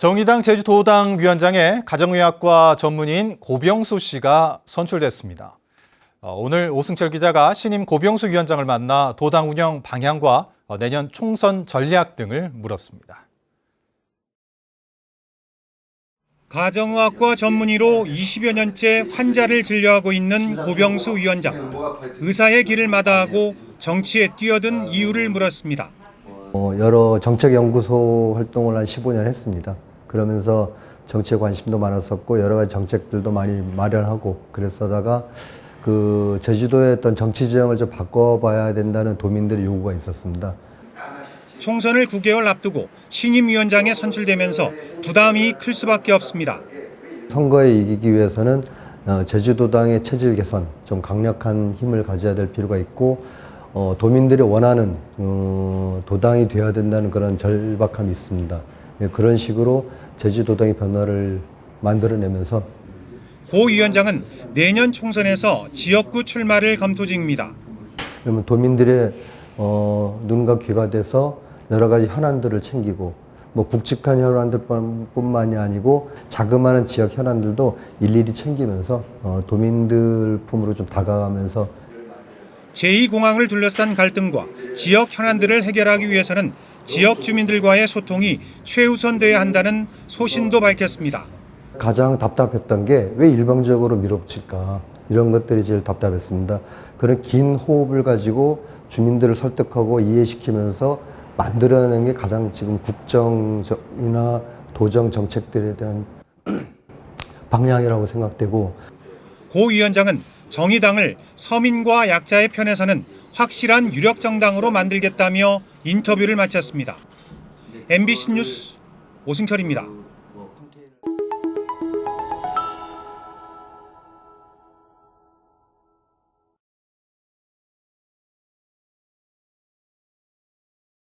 정의당 제주도당 위원장에 가정의학과 전문의인 고병수 씨가 선출됐습니다. 어, 오늘 오승철 기자가 신임 고병수 위원장을 만나 도당 운영 방향과 어, 내년 총선 전략 등을 물었습니다. 가정의학과 전문의로 20여 년째 환자를 진료하고 있는 고병수 위원장. 의사의 길을 마다하고 정치에 뛰어든 이유를 물었습니다. 어, 여러 정책연구소 활동을 한 15년 했습니다. 그러면서 정치에 관심도 많았었고 여러 가지 정책들도 많이 마련하고 그랬다가 그 제주도의 어떤 정치 지형을 좀 바꿔봐야 된다는 도민들의 요구가 있었습니다. 총선을 9개월 앞두고 신임 위원장에 선출되면서 부담이 클 수밖에 없습니다. 선거에 이기기 위해서는 어, 제주도당의 체질 개선, 좀 강력한 힘을 가져야 될 필요가 있고 어, 도민들이 원하는 어, 도당이 되어야 된다는 그런 절박함이 있습니다. 예, 그런 식으로 제주도당의 변화를 만들어내면서 고 위원장은 내년 총선에서 지역구 출마를 검토 중입니다. 그러면 도민들의 어, 눈과 귀가 돼서 여러 가지 현안들을 챙기고 뭐 굵직한 현안들뿐만이 아니고 자그마한 지역 현안들도 일일이 챙기면서 어, 도민들 품으로 좀 다가가면서 제2공항을 둘러싼 갈등과 지역 현안들을 해결하기 위해서는 지역 주민들과의 소통이 최우선돼야 한다는 소신도 밝혔습니다. 가장 답답했던 게 왜 일방적으로 밀어붙일까 이런 것들이 제일 답답했습니다. 그런 긴 호흡을 가지고 주민들을 설득하고 이해시키면서 만들어낸 게 가장 지금 국정이나 도정 정책들에 대한 방향이라고 생각되고 고 위원장은 정의당을 서민과 약자의 편에서는 확실한 유력 정당으로 만들겠다며 인터뷰를 마쳤습니다. MBC 뉴스 오승철입니다.